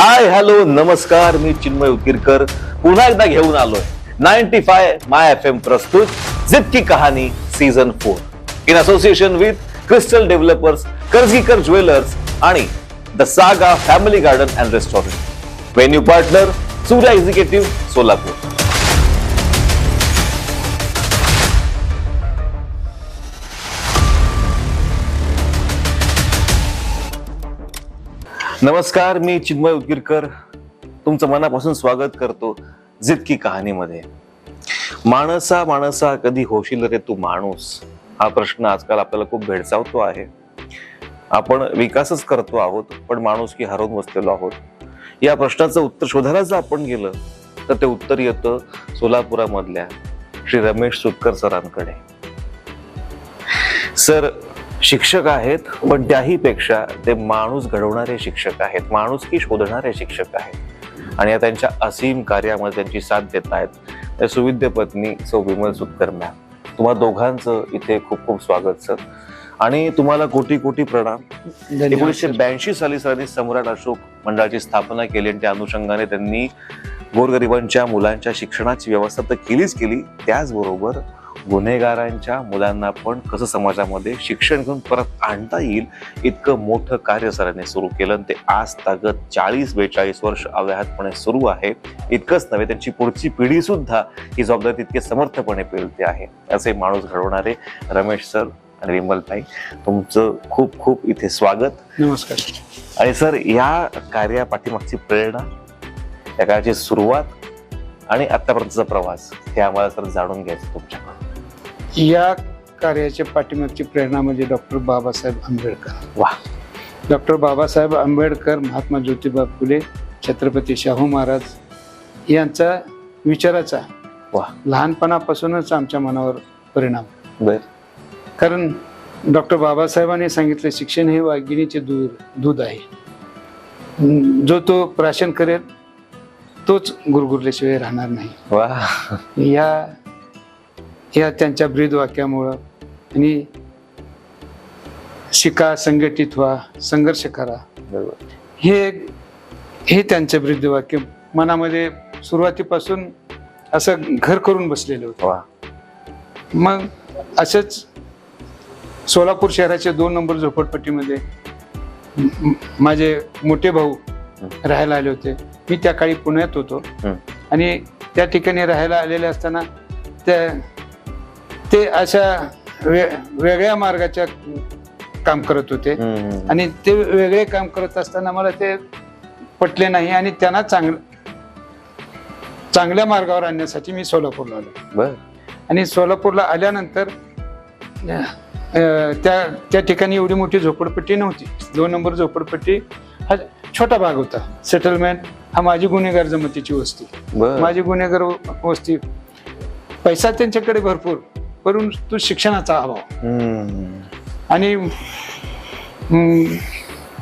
Hi hello नमस्कार मी चिन्मय उकिरकर. पुन्हा एकदा घेऊन आलोय. Ninety five my F M प्रस्तुत जिद की कहाणी season four in association with crystal developers Karjagikar jewellers आणि the saga family garden and restaurant venue partner Surya executive Solapur नमस्कार मी चिन्मय उदगीरकर. तुमचं मनापासून स्वागत करतो जितकी कहाणीमध्ये. माणसा माणसा कधी होशील रे तू माणूस? हा प्रश्न आजकाल आपल्याला खूप भेडसावतो आहे. आपण विकासच करतो आहोत पण माणूस की हरवून बसलेलो आहोत. या प्रश्नाचं उत्तर शोधायला जर आपण गेलं तर ते उत्तर येतं सोलापुरामधल्या श्री रमेश सुतकर सरांकडे. सर शिक्षक आहेत पण त्याही पेक्षा ते माणूस घडवणारे शिक्षक आहेत माणूस की शोधणारे शिक्षक आहेत. आणि या त्यांच्या असीम कार्यामध्ये त्यांची साथ देत आहेत. त्या सुविद्य पत्नी सौ विमल सुतकर मॅम तुम्हा दोघांचं इथे खूप खूप स्वागत सर आणि तुम्हाला कोटी कोटी प्रणाम. एकोणीसशे ब्याऐंशी साली सरांनी सम्राट अशोक मंडळाची स्थापना केली आणि त्या अनुषंगाने त्यांनी गोरगरिबांच्या मुलांच्या शिक्षणाची व्यवस्था तर केलीच केली. त्याचबरोबर गुन्हेगारांच्या मुलांना पण कसं समाजामध्ये शिक्षण घेऊन परत आणता येईल इतकं मोठं कार्य सरांनी सुरू केलं आणि ते आज तागत चाळीस बेचाळीस वर्ष अव्याहतपणे सुरू आहे. इतकंच नव्हे त्यांची पुढची पिढी सुद्धा ही जबाबदारी तितके समर्थपणे पेलते आहे. असे माणूस घडवणारे रमेश सर आणि विमलताई तुमचं खूप खूप इथे स्वागत. नमस्कार. आणि सर या कार्या पाठीमागची प्रेरणा त्या कार्याची सुरुवात आणि आतापर्यंतचा प्रवास हे आम्हाला सर जाणून घ्यायचं तुमच्याकडून. या कार्याच्या पाठीमागची प्रेरणा म्हणजे डॉक्टर बाबासाहेब आंबेडकर. वा. डॉक्टर बाबासाहेब आंबेडकर महात्मा ज्योतिबा फुले छत्रपती शाहू महाराज यांचा विचाराचा वा. लहानपणापासूनच आमच्या मनावर परिणाम. बर. कारण डॉक्टर बाबासाहेबांनी सांगितलं शिक्षण हे वाघिणीचे दूध दूध आहे. जो तो प्राशन करेल तोच गुरगुरल्याशिवाय राहणार नाही. वा. या या त्यांच्या ब्रीद वाक्यामुळं आणि शिका संघटित व्हा संघर्ष करा. बरोबर हे हे त्यांचं ब्रीद वाक्य मनामध्ये सुरुवातीपासून असं घर करून बसलेलं होतं. वा. मग असंच सोलापूर शहराच्या दोन नंबर झोपडपट्टीमध्ये माझे मोठे भाऊ राहायला आले होते. मी त्या काळी पुण्यात होतो. आणि त्या ठिकाणी राहायला आलेले असताना त्या ते अशा वे वेगळ्या मार्गाच्या काम करत होते. आणि ते वेगळे काम करत असताना मला ते पटले नाही आणि त्यांना चांगलं चांगल्या मार्गावर आणण्यासाठी मी सोलापूरला आलो. बर. आणि सोलापूरला आल्यानंतर त्या त्या ठिकाणी एवढी मोठी झोपडपट्टी नव्हती. दोन नंबर झोपडपट्टी हा छोटा भाग होता. सेटलमेंट हा माझी गुन्हेगार जमतीची वस्ती. माझी गुन्हेगार वस्ती. पैसा त्यांच्याकडे भरपूर. परंतु शिक्षणाचा अभाव. आणि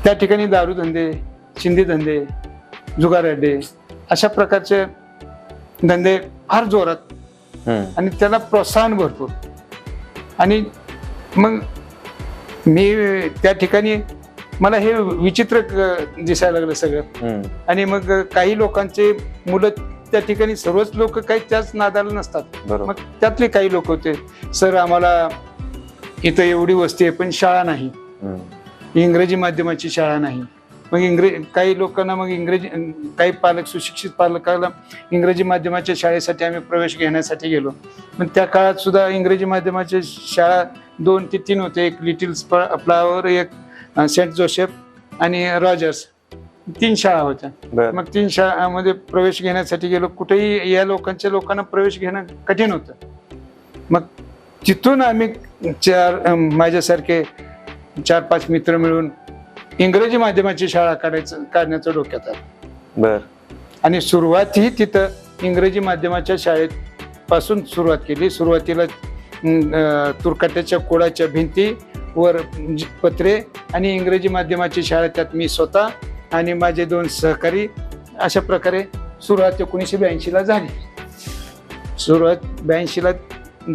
त्या ठिकाणी दारू धंदे शिंदे धंदे जुगार अड्डे अशा प्रकारचे धंदे फार जोरात. आणि त्याला प्रोत्साहन भरपूर आणि मग मी त्या ठिकाणी मला हे विचित्र दिसायला लागलं सगळं. आणि मग काही लोकांचे मुलं त्या ठिकाणी सर्वच लोक काही त्याच नादाला नसतात. मग त्यातले काही लोक होते. सर आम्हाला इथं एवढी वस्ती आहे पण शाळा नाही. इंग्रजी माध्यमाची शाळा नाही. मग इंग्रजी काही लोकांना मग इंग्रजी काही पालक सुशिक्षित पालकाला इंग्रजी माध्यमाच्या शाळेसाठी आम्ही प्रवेश घेण्यासाठी गेलो. पण त्या काळात सुद्धा इंग्रजी माध्यमाच्या शाळा दोन ते तीन होते. एक लिटिल फ्लावर एक सेंट जोसेफ आणि रॉजर्स. तीन शाळा होत्या. बर. मग तीन शाळामध्ये प्रवेश घेण्यासाठी गेलो. कुठेही या लोकांच्या लोकांना प्रवेश घेणं कठीण होतं. मग तिथून आम्ही चार अं, माझ्यासारखे चार पाच मित्र मिळून इंग्रजी माध्यमाची शाळा काढायचं काढण्याचं डोक्यात आलं. बर. आणि सुरुवात ही तिथं इंग्रजी माध्यमाच्या शाळेत पासून सुरुवात केली. सुरुवातीला अं, अं, तुरकाट्याच्या कोडाच्या भिंती वर ज- पत्रे आणि इंग्रजी माध्यमाची शाळा त्यात मी स्वतः आणि माझे दोन सहकारी अशा प्रकारे सुरुवात एकोणीसशे ब्याऐंशीला झाली. सुरुवात ब्याऐंशीला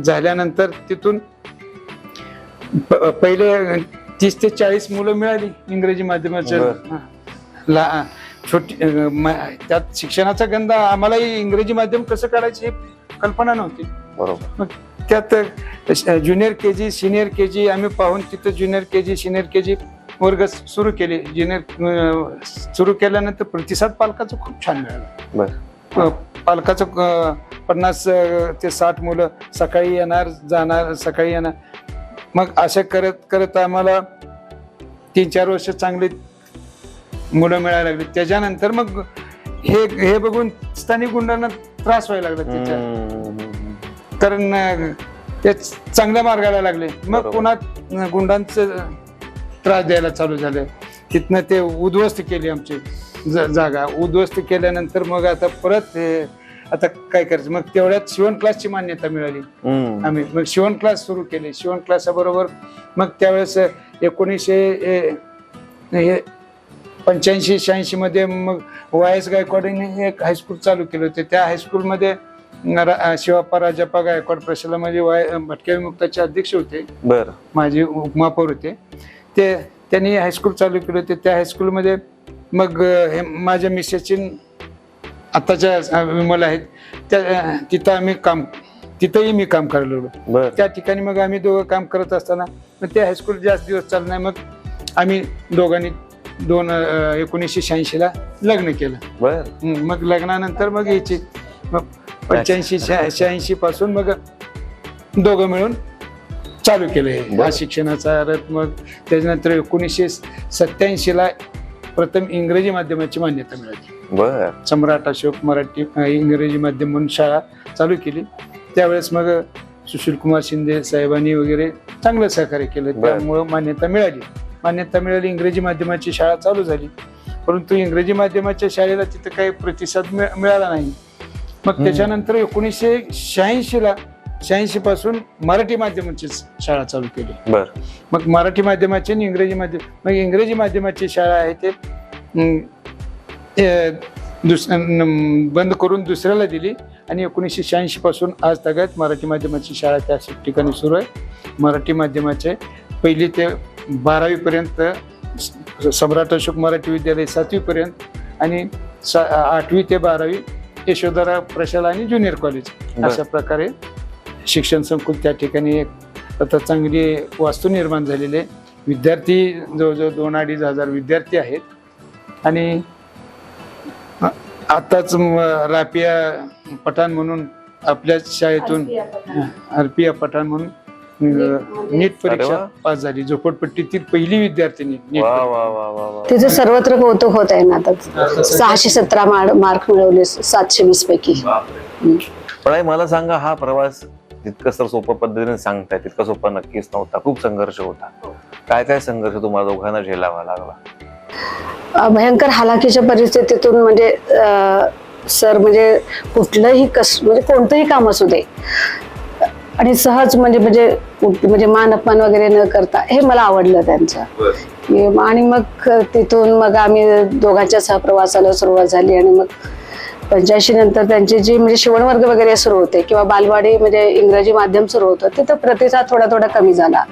झाल्यानंतर तिथून पहिले तीस ते चाळीस मुलं मिळाली इंग्रजी माध्यमाच्या. ला छोटी त्यात शिक्षणाचा गंध आम्हालाही इंग्रजी माध्यम कसं काढायचं हे कल्पना नव्हती. बरोबर. त्यात junior K G senior K जी आम्ही पाहून तिथं junior K G senior K जी वर्ग सुरू केले ज्युनियर सुरू केल्यानंतर प्रतिसाद पालकाचा खूप छान मिळाला. पालकाचं पन्नास ते साठ मुलं सकाळी येणार जाणार सकाळी येणार. मग असं करत करत आम्हाला तीन चार वर्ष चांगली मुलं मिळायला लागली. त्याच्यानंतर मग हे हे बघून स्थानिक गुंडांना त्रास व्हायला लागला त्याच्या. कारण ते चांगल्या मार्गाला लागले. मग. पुन्हा गुंडांचं त्रास द्यायला चालू झाले. तिथनं ते उद्ध्वस्त केली आमची ज- जागा. उद्ध्वस्त केल्यानंतर मग आता परत आता काय करायचं? मग तेवढ्यात शिवण क्लासची मान्यता मिळाली. आम्ही मग शिवण क्लास सुरू केले. शिवण क्लासाबरोबर मग त्यावेळेस एकोणीसशे हे पंच्याऐंशी शहाऐंशी मध्ये मग वाय एस गायकवाडीने एक हायस्कूल चालू केले होते. त्या हायस्कूलमध्ये रा- शिवाप्पा राजाप्पा गायकवाड प्रशालामध्ये वाय भटक्या विमुक्ताचे अध्यक्ष होते. बर. माझे उपमापौर होते. ते त्यांनी हायस्कूल चालू केले होते. त्या हायस्कूलमध्ये मग हे माझ्या मिसेसची आताच्या अं, विमल आहेत. त्या तिथं आम्ही काम तिथंही मी काम करायला लागलो. त्या ठिकाणी मग आम्ही दोघं काम करत असताना मग ते हायस्कूल जास्त दिवस चाललं नाही. मग आम्ही दोघांनी दोन एकोणीसशे शहाऐंशीला लग्न केलं. मग लग्नानंतर मग यायची मग पंच्याऐंशी शहाऐंशी पासून मग दोघं मिळून चालू केलं हे. शिक्षणाचा रथ मग त्याच्यानंतर एकोणीसशे सत्याऐंशीला प्रथम इंग्रजी माध्यमाची मान्यता मिळाली. बर. सम्राट अशोक मराठी इंग्रजी माध्यम म्हणून शाळा चालू केली. त्यावेळेस मग सुशील कुमार शिंदे साहेबांनी वगैरे चांगलं सहकार्य केलं. त्यामुळं मान्यता मिळाली. मान्यता मिळाली इंग्रजी माध्यमाची शाळा चालू झाली. परंतु इंग्रजी माध्यमाच्या शाळेला तिथं काही प्रतिसाद मिळ- मिळाला नाही. मग. त्याच्यानंतर एकोणीसशे शहाऐंशीला शहाऐंशी पासून मराठी माध्यमाची शाळा चालू केली. बर. मग मराठी माध्यमाची आणि इंग्रजी माध्यम मग इंग्रजी माध्यमाची शाळा आहे ते अं, दुस अं, बंद करून दुसऱ्याला दिली आणि एकोणीसशे शहाऐंशी पासून आज तगायत मराठी माध्यमाची शाळा त्या ठिकाणी सुरू आहे. मराठी माध्यमाचे पहिली ते बारावीपर्यंत स- सम्राट अशोक मराठी विद्यालय सातवीपर्यंत आणि सा आठवी ते बारावी यशोधरा प्रशाला आणि ज्युनियर कॉलेज बरं. अशा प्रकारे शिक्षण संकुल त्या ठिकाणी एक आता चांगली वास्तू निर्माण झालेली आहे. विद्यार्थी जवळजवळ दोन अडीच हजार विद्यार्थी आहेत. आणि आ- आताच म- रापिया पठाण म्हणून आपल्या शाळेतून अर्पिया पठाण. म्हणून अं, नीट परीक्षा. पास झाली. झोपडपट्टीतील पहिली विद्यार्थिनी नीट वा परीक्षा. वा वा वा वा. तिचं सर्वत्र कौतुक होत आहे ना आता. सहाशे सतरा मार्क मिळवले सातशे वीस पैकी. पण मला सांगा हा प्रवास तितकं तर सोप्या पद्धतीने सांगताय तितका सोपा नक्कीच नव्हता. खूप संघर्ष होता. काय काय संघर्ष तुम्हाला दोघांना झेलावा लागला? भयंकर हालाकीच्या परिस्थितीतून म्हणजे सर म्हणजे कुठलंही कस म्हणजे कोणतंही काम असू दे. आणि सहज म्हणजे म्हणजे म्हणजे मान अपमान वगैरे न करता हे मला आवडलं त्यांचं. आणि मग तिथून मग आम्ही दोघांच्या सहप्रवासाला सुरुवात झाली आणि मग म्हणजे पंच्याऐंशी नंतर त्यांचे जे म्हणजे शिवणवर्ग वगैरे सुरू होते किंवा बालवाडी म्हणजे इंग्रजी माध्यम सुरू होतं तिथं प्रतिसाद थोडा थोडा कमी झाला.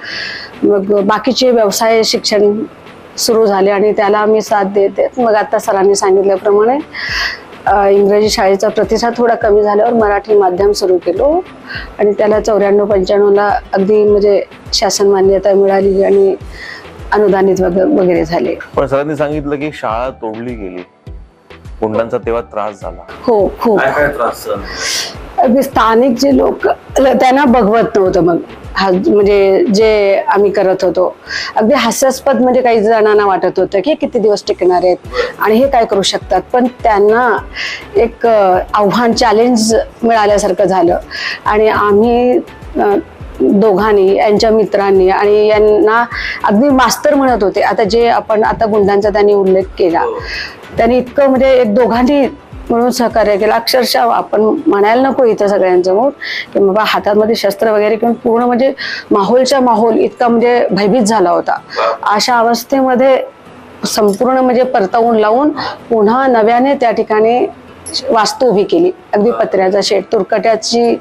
मग बाकीचे व्यवसाय शिक्षण सुरू झाले आणि त्याला मी साथ देते मग आता सरांनी सांगितल्याप्रमाणे इंग्रजी शाळेचा प्रतिसाद थोडा कमी झाल्यावर मराठी माध्यम सुरू केलो. आणि त्याला चौऱ्याण्णव पंच्याण्णवला अगदी म्हणजे शासन मान्यता मिळाली आणि अनुदानित वगैरे झाले. पण सरांनी सांगितलं की शाळा तोडली गेली. गुंडांचा तेव्हा त्रास झाला. हो खूप काय काय त्रास अगदी स्थानिक जे लोक त्यांना बघवत नव्हतं मग. हा म्हणजे जे आम्ही करत होतो. अगदी हास्यास्पद म्हणजे काही जणांना वाटत होतं की किती दिवस टिकणार आहेत आणि हे काय करू शकतात. पण त्यांना एक अ, आव्हान चॅलेंज मिळाल्यासारखं झालं. आणि आम्ही अ, दोघांनी यांच्या मित्रांनी आणि यांना अगदी मास्तर म्हणत होते. आता जे आपण आता गुंडांचा त्यांनी उल्लेख केला. त्यांनी इतकं म्हणजे एक दोघांनी म्हणून सहकार्य केलं. अक्षरशः आपण म्हणायला नको इथं सगळ्यांसमोर की बाबा हातामध्ये शस्त्र वगैरे घेऊन पूर्ण म्हणजे माहोलच्या माहोल इतका म्हणजे भयभीत झाला होता. अशा अवस्थेमध्ये संपूर्ण म्हणजे परतावून लावून पुन्हा नव्याने त्या ठिकाणी वास्तू उभी केली. अगदी पत्र्याचा शेड तुरकट्याची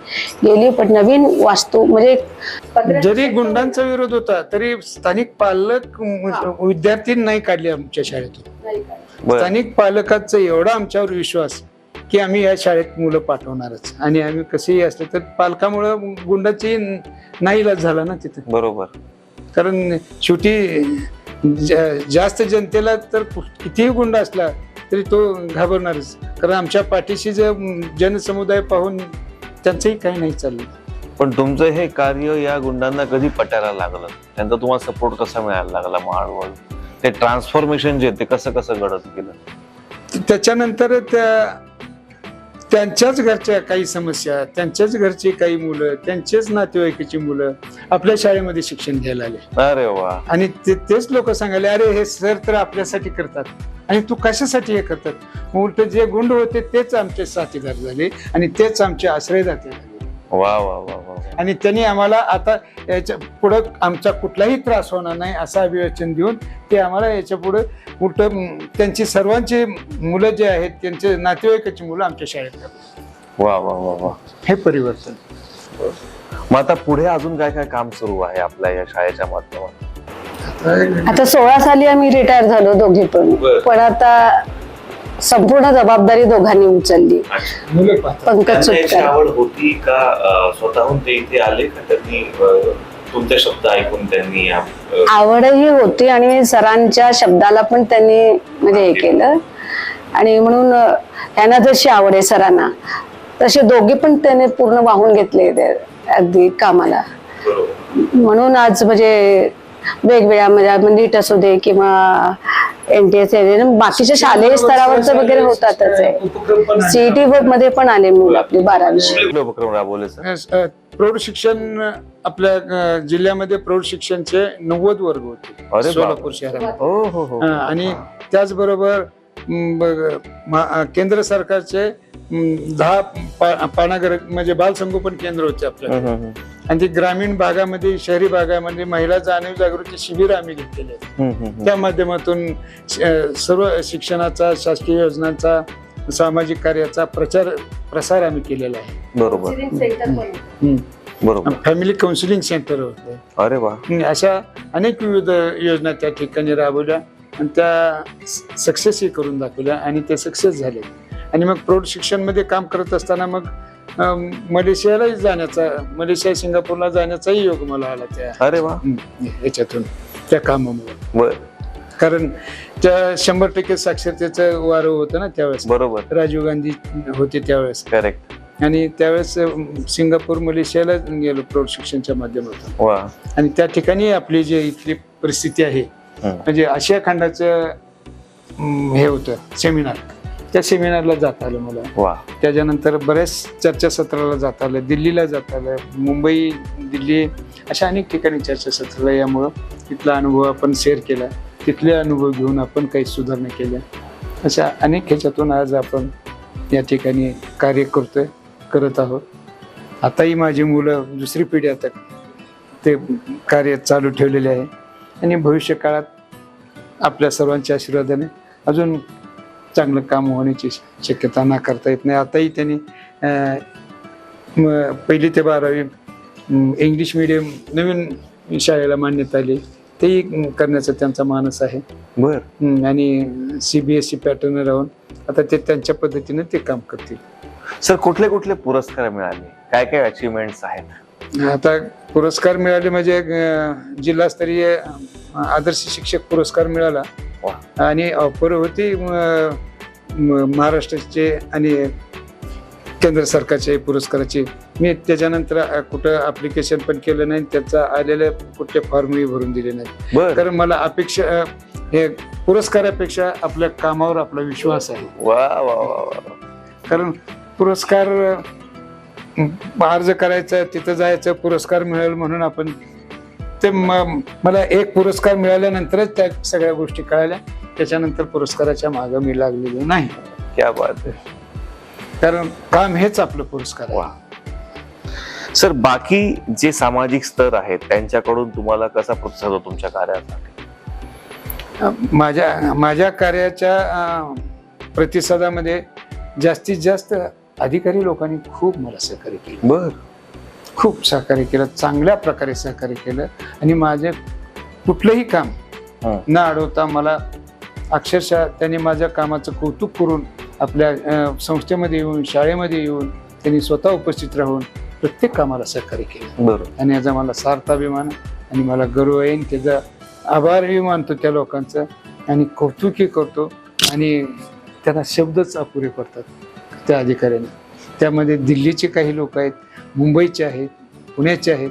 गेली पण नवीन वास्तू म्हणजे जरी गुंडांचा विरोध होता तरी स्थानिक पालक विद्यार्थी नाही काढले आमच्या शाळेतून. स्थानिक पालकांचा एवढा आमच्यावर विश्वास की आम्ही या शाळेत मुलं पाठवणारच. आणि आम्ही कसेही असले तर पालकामुळं गुंडाची नाईलाज झाला ना तिथे. बरोबर. कारण शेवटी जास्त जनतेला तर कितीही गुंड असला तरी तो घाबरणारच. कारण आमच्या पाठीशी जे जनसमुदाय पाहून त्यांचंही काही नाही चाललं. पण तुमचं हे कार्य या गुंडांना कधी पटायला लागलं? त्यांचा तुम्हाला सपोर्ट कसा मिळायला लागला? मग हळूहळू ते ट्रान्सफॉर्मेशन जे ते कसं कसं घडत गेलं? त्याच्यानंतर त्या त्यांच्याच घरच्या काही समस्या त्यांच्याच घरची काही मुलं त्यांचेच नातेवाईकाची मुलं आपल्या शाळेमध्ये शिक्षण घ्यायला आले. अरे वा. आणि ते तेच लोक सांगायले अरे हे सर तर आपल्यासाठी करतात. आणि तू कशासाठी हे करतात? उलट जे गुंड होते तेच आमचे साथीदार झाले आणि तेच आमचे आश्रयदाते झाले. वा वा वा वा आणि त्यांनी आम्हाला आता याच्या पुढं आमचा कुठलाही त्रास होणार नाही असं अभिवचन देऊन ते आम्हाला याच्या पुढं म, त्यांची सर्वांची मुलं जे आहेत त्यांचे नातेवाईकाची मुलं आमच्या शाळेत वा वा वा वा. हे परिवर्तन. मग आता पुढे अजून काय काय काम सुरू आहे आपल्या या शाळेच्या माध्यमातून? आता सोळा साली आम्ही रिटायर झालो दोघे पण. पण आता संपूर्ण जबाबदारी दोघांनी उचलली. पंकज सुटकर आवड होती का स्वतःहून ते इथे आले का त्यांनी तुमचे शब्द ऐकून त्यांनी आवडही होती आणि सरांच्या शब्दाला पण त्यांनी म्हणजे हे केलं. आणि म्हणून त्यांना जशी आवड आहे सरांना तसे दोघे पण त्याने पूर्ण वाहून घेतले अगदी कामाला. म्हणून आज म्हणजे वेगवेगळ्या म्हणजे नीट असू दे किंवा एन टी एस बाकीच्या शालेय स्तरावरचं वगैरे होतातच आहे. सीईटी मध्ये पण आले मुलं आपली बारावी. उपक्रम राबवले अ, प्रौढ शिक्षण आपल्या अ, जिल्ह्यामध्ये प्रौढ शिक्षणचे नव्वद वर्ग होते. सोलापूर शहरामध्ये. हो हो हो. आणि त्याचबरोबर केंद्र सरकारचे दहा पानागर म्हणजे बालसंगोपन केंद्र होते आपल्या आणि ते ग्रामीण भागामध्ये शहरी भागामध्ये महिला जाणीव जागृती शिबिर आम्ही घेतलेले आहेत. त्या माध्यमातून सर्व शिक्षणाचा शासकीय योजनांचा सामाजिक कार्याचा प्रचार प्रसार आम्ही केलेला आहे. बरोबर. बरोबर. फॅमिली काउन्सिलिंग सेंटर होते. अरे वा. अशा अनेक विविध योजना त्या ठिकाणी राबवल्या आणि त्या सक्सेसही करून दाखवल्या आणि ते सक्सेस झाले. आणि मग प्रौढ शिक्षणमध्ये काम करत असताना मग मलेशियालाही जाण्याचा मलेशिया सिंगापूरला जाण्याचाही योग मला आला त्या. अरे वा. याच्यातून त्या कामामुळे. बर. कारण त्या शंभर टक्के साक्षरतेचं वारं होतं ना त्यावेळेस. बरोबर. राजीव गांधी होते त्यावेळेस. करेक्ट आणि त्यावेळेस अं, सिंगापूर मलेशियाला गेलो प्रौढ शिक्षणच्या माध्यमातून. वा. आणि त्या ठिकाणी आपली जी इथली परिस्थिती आहे हम्म. म्हणजे आशिया खंडाचं अं, हे होतं सेमिनार त्या सेमिनारला जात आलं मला. वा. त्याच्यानंतर बऱ्याच चर्चासत्राला जात आलं दिल्लीला जात आलं मुंबई दिल्ली अशा अनेक ठिकाणी चर्चासत्राला यामुळं तिथला अनुभव आपण शेअर केला. तिथले अनुभव घेऊन आपण काही सुधारणा केल्या. अशा अनेक ह्याच्यातून आज आपण या ठिकाणी कार्य करतोय करत आहोत. आताही माझी मुलं दुसरी पिढी आता ते कार्य चालू ठेवलेले आहे. आणि भविष्य काळात आपल्या सर्वांच्या आशीर्वादाने अजून चांगलं काम होण्याची शक्यता नाकारता येत नाही. आताही त्यांनी पहिली ते बारावी इंग्लिश मिडियम नवीन शाळेला मान्यता आली. तेही करण्याचा त्यांचा मानस आहे. बर. आणि C B S E pattern राहून आता ते त्यांच्या पद्धतीने ते काम करतील. सर कुठले कुठले पुरस्कार मिळाले? काय काय अचिव्हमेंट आहेत? आता पुरस्कार मिळाले म्हणजे जिल्हास्तरीय आदर्श शिक्षक पुरस्कार मिळाला. आणि ऑफर होती अं, म- महाराष्ट्राचे आणि केंद्र सरकारच्या पुरस्काराची मी त्याच्यानंतर कुठं अप्लिकेशन पण केलं नाही त्याचा आलेले कुठले फॉर्मही भरून दिले नाही कारण मला अपेक्षा हे पुरस्कारापेक्षा आपल्या कामावर आपला विश्वास आहे. वा वा कारण पुरस्कार अर्ज करायचा तिथं जायचं पुरस्कार मिळेल म्हणून आपण ते मला एक पुरस्कार मिळाल्यानंतरच त्या सगळ्या गोष्टी कळाल्या. त्याच्यानंतर पुरस्काराच्या मागं मी लागलेलो नाही. क्या बात आहे. कारण काम हेच आपलं पुरस्कार वा. आहे सर बाकी जे सामाजिक स्तर आहेत त्यांच्याकडून तुम्हाला कसा प्रतिसाद होतो तुमच्या कार्यासाठी माझ्या माझ्या कार्याच्या प्रतिसादामध्ये जास्तीत जास्त अधिकारी लोकांनी खूप मला सहकार्य केलं. बर. खूप सहकार्य केलं चांगल्या प्रकारे सहकार्य केलं. आणि माझे कुठलंही काम. न अडवता मला अक्षरशः त्यांनी माझ्या कामाचं कौतुक करून आपल्या संस्थेमध्ये येऊन शाळेमध्ये येऊन त्यांनी स्वतः उपस्थित राहून प्रत्येक कामाला सहकार्य केलं. बरोबर. आणि याचा मला सार्थ अभिमान आणि मला गर्व आहे आणि त्याचा आभारही मानतो त्या लोकांचा. आणि कौतुकही करतो आणि त्यांना शब्दच अपुरे पडतात त्या अधिकाऱ्यांनी. त्यामध्ये दिल्लीचे काही लोक आहेत मुंबईचे आहेत पुण्याचे आहेत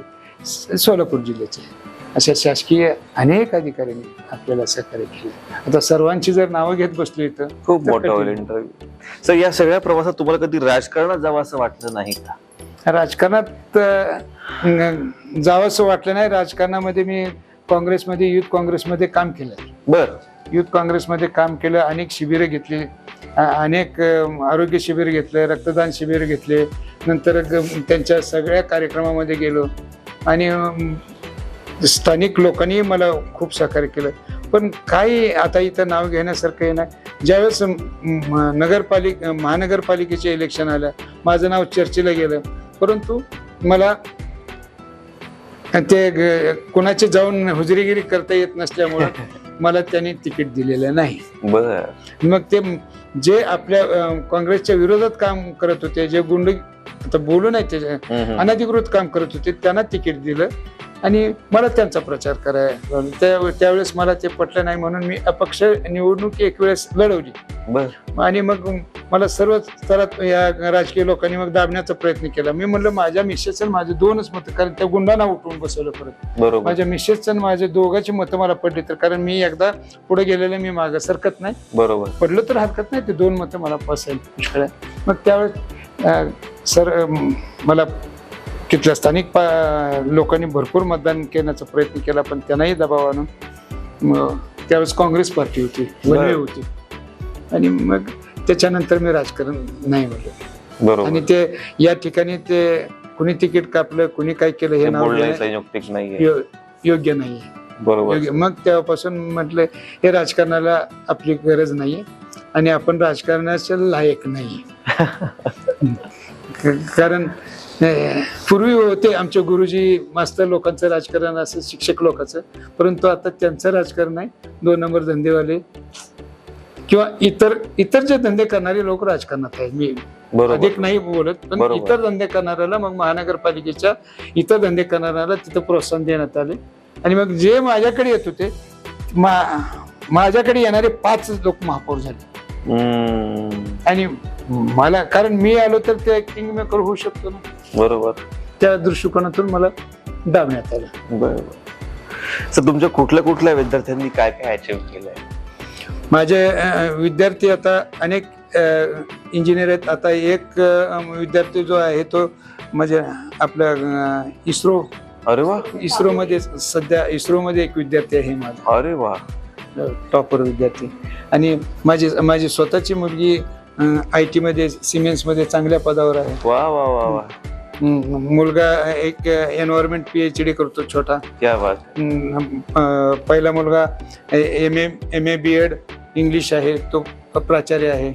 सोलापूर जिल्ह्याचे आहेत. अशा शासकीय अनेक अधिकाऱ्यांनी आपल्याला सहकार्य केलं. आता सर्वांची जर नावं घेत बसलो इथं खूप मोठा होईल. इंटरव्ह्यू सर या सगळ्या प्रवासात तुम्हाला कधी राजकारणात जावं असं वाटलं नाही का? राजकारणात अं, जावंसं वाटलं नाही. राजकारणामध्ये मी काँग्रेसमध्ये युथ काँग्रेसमध्ये काम केलं. बर. युथ काँग्रेसमध्ये काम केलं अनेक शिबिरं घेतली अ- अनेक आरोग्य शिबिर घेतले रक्तदान शिबिर घेतले नंतर ग- त्यांच्या सगळ्या कार्यक्रमामध्ये गेलो. आणि स्थानिक लोकांनी मला खूप सहकार्य केलं. पण काही आता इथं नाव घेण्यासारखं हे नाही. ज्यावेळेस नगरपालिक महानगरपालिकेचे इलेक्शन आलं माझं नाव चर्चेला गेलं. परंतु मला ते कोणाचे जाऊन हुजरीगिरी करता येत नसल्यामुळं मला त्यांनी तिकीट दिलेलं नाही. मग ते जे आपल्या काँग्रेसच्या विरोधात काम करत होते जे गुंड आता बोलू नाही ते. अनधिकृत काम करत होते त्यांना तिकीट दिलं. आणि मला त्यांचा प्रचार करायला त्या त्यावेळेस मला ते पटलं नाही म्हणून मी अपक्ष निवडणूक एक वेळेस लढवली. आणि मग मला सर्व स्तरात या राजकीय लोकांनी मग दाबण्याचा प्रयत्न केला. मी म्हणलं माझ्या मिसेस आणि माझे दोनच मत कारण त्या गुंडांना उठवून बसवलं परत. बरोबर. माझ्या मिसेस माझे दोघांची मतं मला पडली तर कारण मी एकदा पुढे गेलेलं मी मागं सरकत नाही. बरोबर. पडलं तर हरकत नाही ते दोन मतं मला पसेल पुष्कळ. मग त्यावेळेस सर मला तिथल्या स्थानिक पा- लोकांनी भरपूर मतदान करण्याचा प्रयत्न केला पण त्यांनाही दबाव आणून त्यावेळेस काँग्रेस पार्टी होती वनवे. होती. आणि मग त्याच्यानंतर मी राजकारण नाही बरोबर. आणि ते या ठिकाणी ते कुणी तिकीट कापलं कुणी काय केलं हे नाव योग्य नाही बरोबर. मग तेव्हापासून म्हटलं हे राजकारणाला आपली गरज नाहीये. आणि आपण राजकारणाच्या लायक नाही कारण पूर्वी होते आमचे गुरुजी मास्तर लोकांचं राजकारण असं शिक्षक लोकांचं. परंतु आता त्यांचं राजकारण आहे दोन नंबर धंदेवाले किंवा इतर इतर जे धंदे करणारे लोक राजकारणात आहेत. मी अधिक नाही बोलत पण. इतर धंदे करणाऱ्याला मग महानगरपालिकेच्या इतर धंदे करणाऱ्याला तिथं प्रोत्साहन देण्यात आले. आणि मग जे माझ्याकडे येत होते मा- माझ्याकडे येणारे पाच लोक महापौर झाले. आणि मला कारण मी आलो तर ते किंग मेकर होऊ शकतो ना. बरोबर. त्या दृष्टिकोनातून मला दाबण्यात आलं. बरोबर. सर तुमच्या कुठल्या कुठल्या विद्यार्थ्यांनी काय काय अचीव केलंय? माझे विद्यार्थी आता अनेक इंजिनियर आहेत. आता एक विद्यार्थी जो आहे तो म्हणजे आपल्या इस्रो. अरे वा. इस्रोमध्ये सध्या इस्रोमध्ये एक विद्यार्थी आहे माझा. अरे वा. टॉपर विद्यार्थी. आणि माझी माझी स्वतःची मुलगी आय टी मध्ये सिमेंट्समध्ये चांगल्या पदावर आहे. वा वा वा वा. मुलगा एक एन्व्हायरमेंट पी एच डी करतो छोटा. क्या बात. पहिला मुलगा M A M A B Ed English आहे तो प्राचार्य आहे.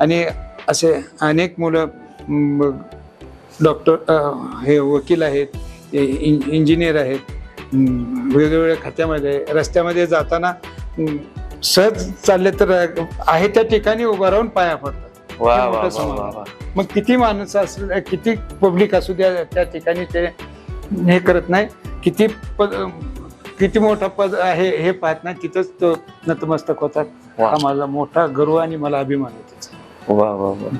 आणि असे अनेक मुलं डॉक्टर हे वकील आहेत इंजिनियर आहेत. वेगवेगळ्या खात्यामध्ये रस्त्यामध्ये जाताना सहज चालले तर आहे त्या ठिकाणी उभं राहून पाया पडतात वा हे वा मोठं वा समाज वा आहे. वा मग किती माणसं असू किती पब्लिक असू द्या त्या ठिकाणी ते हे करत नाही किती पद किती मोठा पद आहे हे पाहत नाही तिथंच तो नतमस्तक होतात वा. हा माझा मोठा गर्व आणि मला अभिमान आहे त्याचा. वा वा वा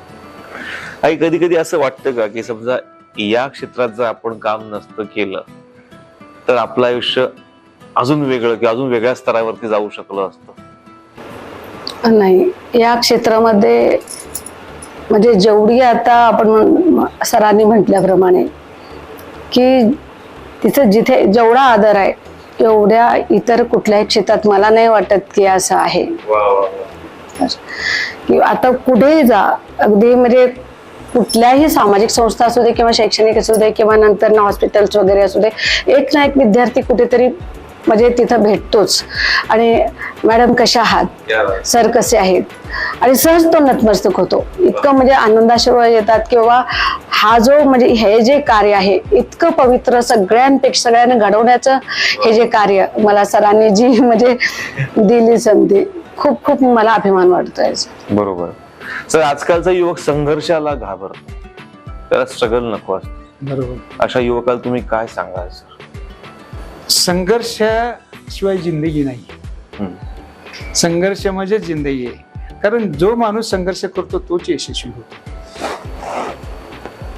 आई कधी कधी असं वाटतं का की समजा या क्षेत्रात जर आपण काम नसतं केलं तर आपलं आयुष्य अजून वेगळं किंवा अजून वेगळ्या स्तरावरती जाऊ शकलं असतं. नाही या क्षेत्रामध्ये म्हणजे जेवढी आता आपण सरांनी म्हटल्याप्रमाणे की तिथं जिथे जेवढा आदर आहे तेवढ्या इतर कुठल्याही क्षेत्रात मला नाही वाटत की असं आहे. की आता कुठेही जा अगदी म्हणजे कुठल्याही सामाजिक संस्था असू दे किंवा शैक्षणिक असू दे किंवा नंतर ना हॉस्पिटल्स वगैरे असू दे एक ना एक विद्यार्थी कुठेतरी म्हणजे तिथं भेटतोच. आणि मॅडम कशा आहात. सर कसे आहेत? आणि सहज तो नतमस्तक होतो. इतकं म्हणजे आनंदाश्रू येतात किंवा हा जो म्हणजे हे जे कार्य आहे इतकं पवित्र सगळ्यांपेक्षा सगळ्यांना घडवण्याचं हे जे कार्य मला सरांनी जी म्हणजे दिली संधी खूप खूप मला अभिमान वाटतो याचा बरोबर. सर आजकालचा युवक संघर्षाला घाबरतो. त्याला स्ट्रगल नको असतं. बरोबर. अशा युवकाला तुम्ही काय सांगाल सर? संघर्षाशिवाय जिंदगी नाही. संघर्ष म्हणजे जिंदगी. आहे कारण जो माणूस संघर्ष करतो तोच यशस्वी होतो.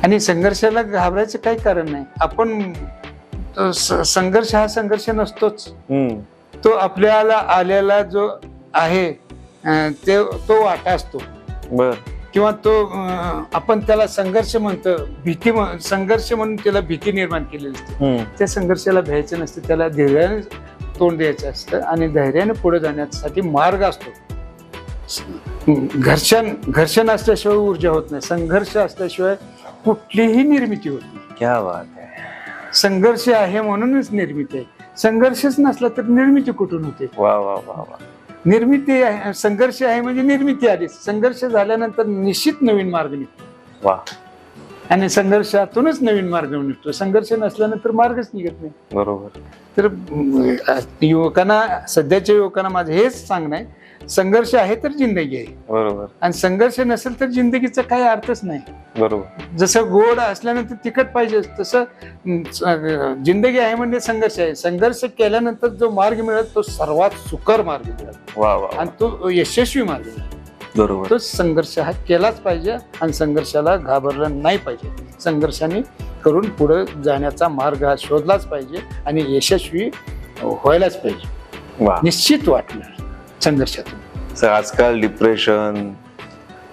आणि संघर्षाला घाबरायचं काही कारण नाही. आपण संघर्ष हा संघर्ष नसतोच. तो आपल्याला आलेला जो आहे ते तो वाटा असतो. बर. किंवा तो आपण त्याला संघर्ष म्हणतो भीती संघर्ष म्हणून त्याला भीती निर्माण केलेली असते. त्या संघर्षाला भ्यायचं नसतं त्याला धैर्याने तोंड द्यायचं असतं आणि धैर्याने पुढे जाण्यासाठी मार्ग असतो. घर्षण घर्षण असल्याशिवाय ऊर्जा होत नाही. संघर्ष असल्याशिवाय कुठलीही निर्मिती होत नाही. क्या बात आहे. संघर्ष आहे म्हणूनच निर्मिती आहे. संघर्षच नसला तर निर्मिती कुठून होते? वा वा वा वा. निर्मिती आहे संघर्ष आहे म्हणजे निर्मिती आली. संघर्ष झाल्यानंतर निश्चित नवीन मार्ग निघतो. वा. आणि संघर्षातूनच नवीन मार्ग निघतो. संघर्ष नसल्यानंतर मार्गच निघत नाही. बरोबर. तर युवकांना सध्याच्या युवकांना माझं हेच सांगणं आहे संघर्ष आहे तर जिंदगी आहे. बरोबर. आणि संघर्ष नसेल तर जिंदगीचा काही अर्थच नाही. बरोबर. जसं गोड असल्यानंतर तिखट पाहिजे तसं जिंदगी आहे म्हणजे संघर्ष आहे. संघर्ष केल्यानंतर जो मार्ग मिळत तो सर्वात सुकर मार्ग मिळत वा वा. आणि तो यशस्वी मार्ग मिळत बरोबर. तो संघर्ष हा केलाच पाहिजे आणि संघर्षाला घाबरलं नाही पाहिजे. संघर्षाने करून पुढे जाण्याचा मार्ग हा शोधलाच पाहिजे आणि यशस्वी व्हायलाच पाहिजे. निश्चित वाटलं संघर्षातून सर आजकाल डिप्रेशन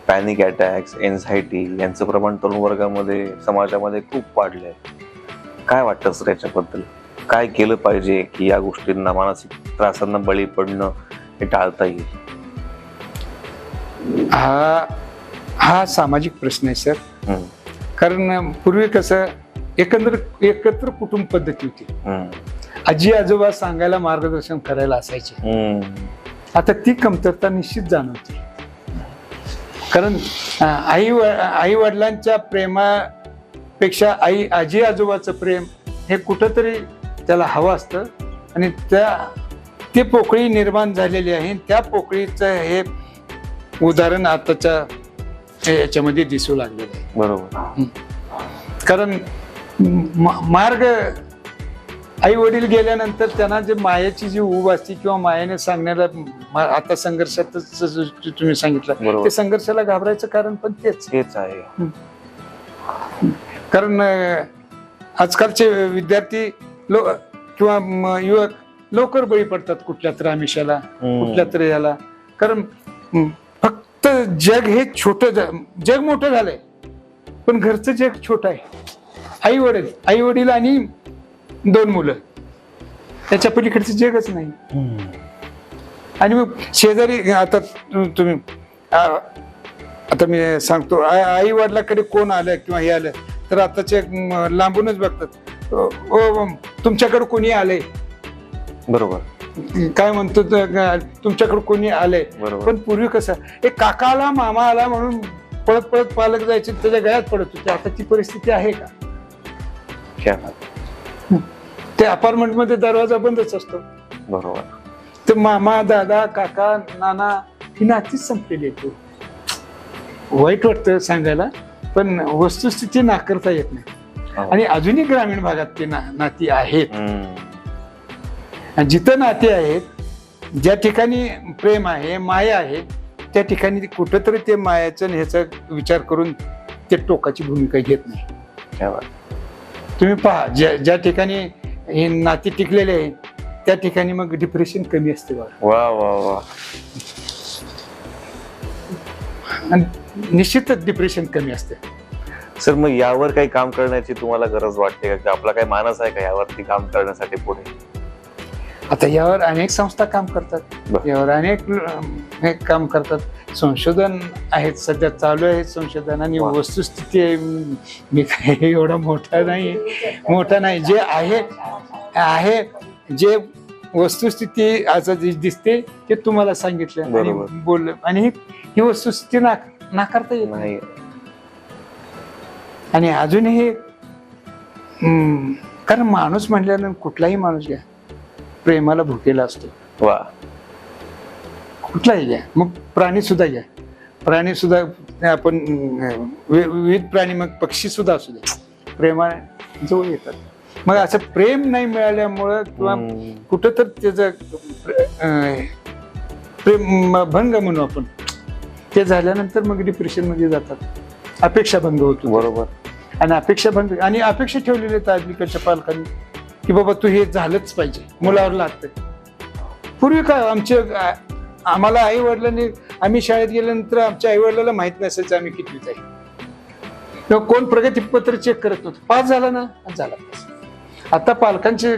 पॅनिक अटॅक्स एन्झायटी यांचं प्रमाण तरुण वर्गामध्ये समाजामध्ये खूप वाढलंय. काय वाटतं सर याच्याबद्दल? काय केलं पाहिजे की या गोष्टींना मानसिक त्रासांना बळी पडणं हे टाळता येईल? हा हा सामाजिक प्रश्न आहे सर. कारण पूर्वी कसं एकंदर एकत्र कुटुंब पद्धती होती. आजी आजोबा सांगायला मार्गदर्शन करायला असायचे. आता ती कमतरता निश्चित जाणवते. कारण आई आई वडिलांच्या प्रेमापेक्षा आई आजी आजोबाचं प्रेम हे कुठंतरी त्याला हवं असतं. आणि त्या ती पोकळी निर्माण झालेली आहे. त्या पोकळीचं हे उदाहरण आताच्या याच्यामध्ये दिसू लागलेलं आहे. बरोबर. कारण मार्ग आई वडील गेल्यानंतर त्यांना जे मायाची जी ऊब असते किंवा मायाने सांगण्याला आता संघर्षातच ज- तुम्ही सांगितलं. ते संघर्षाला घाबरायचं कारण पण तेच. हेच आहे. कारण आजकालचे विद्यार्थी लो किंवा युवक लवकर बळी पडतात कुठल्या तरी आमिषाला. कुठल्या तरी याला. कारण फक्त जग हे छोट जग मोठं झालंय. पण घरचं जग छोट आहे. आई वडील आई वडील आणि दोन मुलं. त्याच्या पलीकडचं जगच नाही. आणि मग शेजारी आता तुम्ही आता मी सांगतो आई वडिलाकडे कोण आलं किंवा हे आलं तर आताचे लांबूनच बघतात. ओ तुमच्याकडे कोणी आलंय? बरोबर. काय म्हणतो तुमच्याकडे कोणी आलंय? बरोबर. पण पूर्वी कसं एक काका आला मामा आला म्हणून पळत पळत पालक जायचे त्याच्या गळ्यात पडत होते. आता ती परिस्थिती आहे का. ते अपार्टमेंटमध्ये दरवाजा बंदच असतो बरोबर तर मामा दादा काका नाना ही नातीच संपलेली आहे. वाईट वाटतं सांगायला पण वस्तुस्थिती नाकारता येत नाही हो. आणि अजूनही ग्रामीण भागात ते ना नाती आहेत. आणि जिथं नाते आहेत ज्या ठिकाणी प्रेम आहे माया आहे त्या ठिकाणी कुठंतरी ते मायाचं आणि ह्याचा विचार करून ते टोकाची भूमिका घेत नाही. तुम्ही पहा ज्या ज्या ठिकाणी हे नाती टिकलेले आहे. त्या ठिकाणी मग डिप्रेशन कमी असते बघा. वा वा वा. आणि निश्चितच डिप्रेशन कमी असते. सर मग यावर काही काम करण्याची तुम्हाला गरज वाटते का? की आपला काही मानस आहे का यावरती काम करण्यासाठी पुढे? आता यावर अनेक संस्था काम करतात. यावर अनेक अं, हे काम करतात. संशोधन आहेत सध्या चालू आहे संशोधन आणि. वस्तुस्थिती आहे. मी काही एवढा मोठा नाही. मोठा नाही. जे आहे आहे जे वस्तुस्थिती आज जी दिसते ते तुम्हाला सांगितलं आणि बरोबर. बोललं. आणि ही वस्तुस्थिती नाक नाकारता येत नाही. आणि अजूनही कारण माणूस म्हटल्यानंतर कुठलाही माणूस घ्या प्रेमाला भुकेला असतो. वा. कुठलाही घ्या. मग प्राणी सुद्धा घ्या. प्राणी सुद्धा आपण विविध प्राणी मग पक्षी सुद्धा असू द्या प्रेमा जवळ येतात. मग असं प्रेम नाही मिळाल्यामुळं किंवा. कुठं तर त्याचं प्रेम भंग म्हणू आपण. ते झाल्यानंतर मग डिप्रेशनमध्ये जातात. अपेक्षा भंग होतो. बरोबर. आणि अपेक्षा भंग आणि अपेक्षा ठेवलेल्या आहेत अलीकडच्या पालकांनी की बाबा तू हे झालंच पाहिजे. मुलावर लागतंय. पूर्वी काय आमचे आम्हाला आई वडिलांनी आम्ही शाळेत गेल्यानंतर आमच्या आई वडिलांना माहीत नसायचं आम्ही कितवीत आहे किंवा कोण प्रगतीपत्र चेक करत नव्हतं पास झाला ना? झाला. पास आता पालकांचे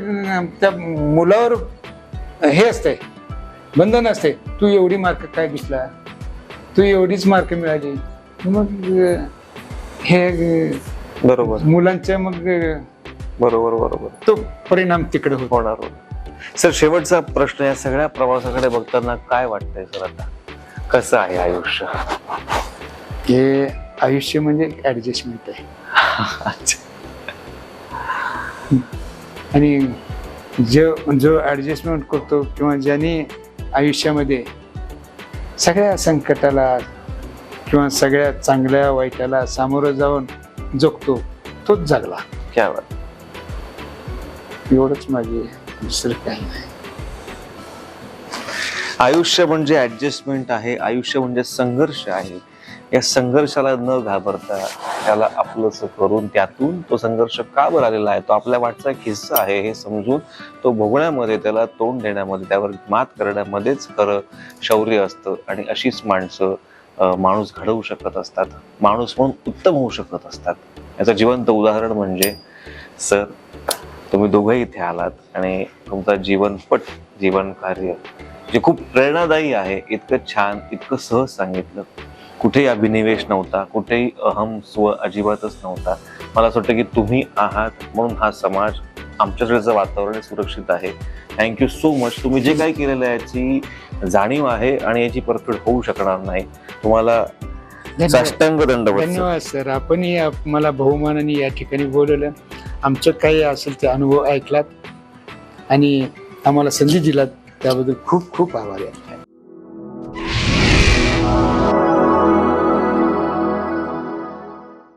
त्या मुलावर हे असतंय. बंधन असते तू एवढी मार्क काय दिसला? तू एवढीच मार्क मिळाली. मग हे बरोबर. मुलांच्या मग बरोबर बरोबर. तो परिणाम तिकडे होतो. होणार होणार. सर शेवटचा प्रश्न या सगळ्या प्रवासाकडे बघताना काय वाटतंय सर आता? कसं आहे आयुष्य? हे आयुष्य म्हणजे ऍडजस्टमेंट आहे. आणि जो जो ऍडजस्टमेंट करतो किंवा ज्याने आयुष्यामध्ये सगळ्या संकटाला किंवा सगळ्या चांगल्या वाईटाला सामोरं जाऊन जगतो तोच जगला. क्या बात. एवढंच माझे दुसरं काही नाही. आयुष्य म्हणजे ऍडजस्टमेंट आहे आयुष्य म्हणजे संघर्ष आहे. या संघर्षाला न घाबरता त्याला आपलंच करून त्यातून तो संघर्ष का बरं आलेला आहे? तो आपल्या वाटचा एक हिस्सा आहे हे समजून तो भोगण्यामध्ये त्याला तोंड देण्यामध्ये त्यावर मात करण्यामध्येच खरं शौर्य असतं आणि अशीच माणसं अं, माणूस घडवू शकत असतात. माणूस म्हणून उत्तम होऊ शकत असतात. याचं जिवंत उदाहरण म्हणजे सर तुम्ही दोघंही इथे आलात आणि तुमचा जीवनपट जीवन कार्य जे खूप प्रेरणादायी आहे इतकं छान इतकं सहज सांगितलं. कुठेही अभिनिवेश नव्हता कुठेही अहम स्व अजिबातच नव्हता. मला असं वाटतं की तुम्ही आहात म्हणून हा समाज आमच्याकडचं वातावरण सुरक्षित आहे. थँक्यू सो मच तुम्ही जे काही केलेलं आहे याची जाणीव आहे आणि याची परतफेड होऊ शकणार नाही. तुम्हाला साष्टांग सर. धन्यवाद सर. आपणही आप- मला बहुमानाने या ठिकाणी बोलवलं. आमचं काही असेल ते अनुभव ऐकलात आणि आम्हाला संधी दिलात त्याबद्दल खूप खूप आभारी आहे.